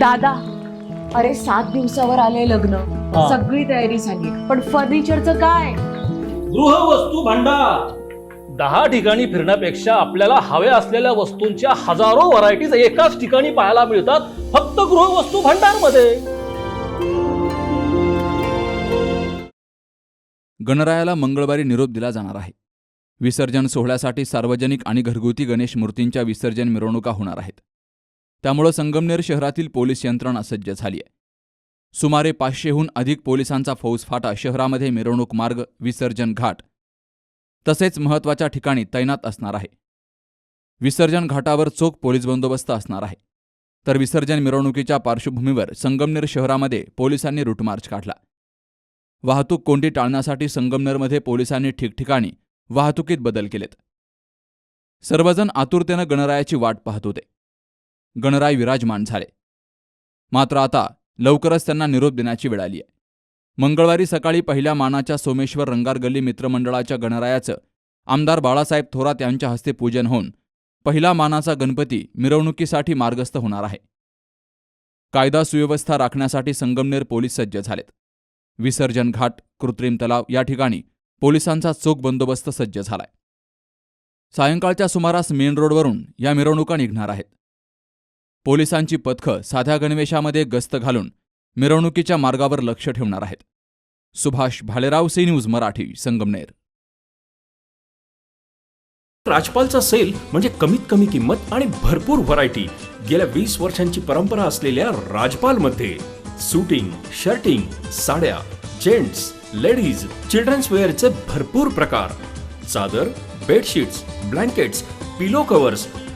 दादा अरे सात दिवसावर आले लग्न. हा. सगळी तयारी झाली. पण फर्निचरचं काय? गृहवस्तू भांडार. दहा ठिकाणी फिरण्यापेक्षा आपल्याला हव्या असलेल्या वस्तूंच्या हजारो व्हरायटीज एकाच ठिकाणी पाहायला मिळतात फक्त गृहवस्तू भांडारमध्ये गणरायाला मंगळवारी निरोप दिला जाणार आहे. विसर्जन सोहळ्यासाठी सार्वजनिक आणि घरगुती गणेश मूर्तींच्या विसर्जन मिरवणुका होणार आहेत. त्यामुळं संगमनेर शहरातील पोलीस यंत्रणा सज्ज झाली आहे. सुमारे पाचशेहून अधिक पोलिसांचा फौजफाटा शहरामध्ये मिरवणूक मार्ग विसर्जन घाट तसेच महत्त्वाच्या ठिकाणी तैनात असणार आहे. विसर्जन घाटावर चोख पोलीस बंदोबस्त असणार आहे. तर विसर्जन मिरवणुकीच्या पार्श्वभूमीवर संगमनेर शहरामध्ये पोलिसांनी रूटमार्च काढला. वाहतूक कोंडी टाळण्यासाठी संगमनेरमध्ये पोलिसांनी ठिकठिकाणी वाहतुकीत बदल केलेत. सर्वजण आतुरतेनं गणरायाची वाट पाहत होते. गणराय विराजमान झाले. मात्र आता लवकरच त्यांना निरोप देण्याची वेळ आली आहे. मंगळवारी सकाळी पहिल्या मानाच्या सोमेश्वर रंगार गल्ली मित्रमंडळाच्या गणरायाचं आमदार बाळासाहेब थोरात यांच्या हस्ते पूजन होऊन पहिला मानाचा गणपती मिरवणुकीसाठी मार्गस्थ होणार आहे. कायदा सुव्यवस्था राखण्यासाठी संगमनेर पोलीस सज्ज झालेत. विसर्जन घाट कृत्रिम तलाव या ठिकाणी पोलिसांचा चोख बंदोबस्त सज्ज झालाय. सायंकाळच्या सुमारास मेन रोडवरून या मिरवणुका निघणार आहेत. पोलिसांची पथकं साध्या गणवेशामध्ये गस्त घालून मिरवणुकीच्या मार्गावर लक्ष ठेवणार आहेत. Subhash Bhalerao C news Marathi Sangamner. राजपालचा sale म्हणजे कमीत कमी किंमत आणि भरपूर व्हरायटी. गेल्या वीस वर्षांची परंपरा असलेल्या राजपालमध्ये सुटिंग शर्टिंग साड्या जेंट्स लेडीज चिल्ड्रन्स वेअरचे भरपूर प्रकार. चादर बेडशीट्स ब्लँकेट्स पिलो कव्हर्स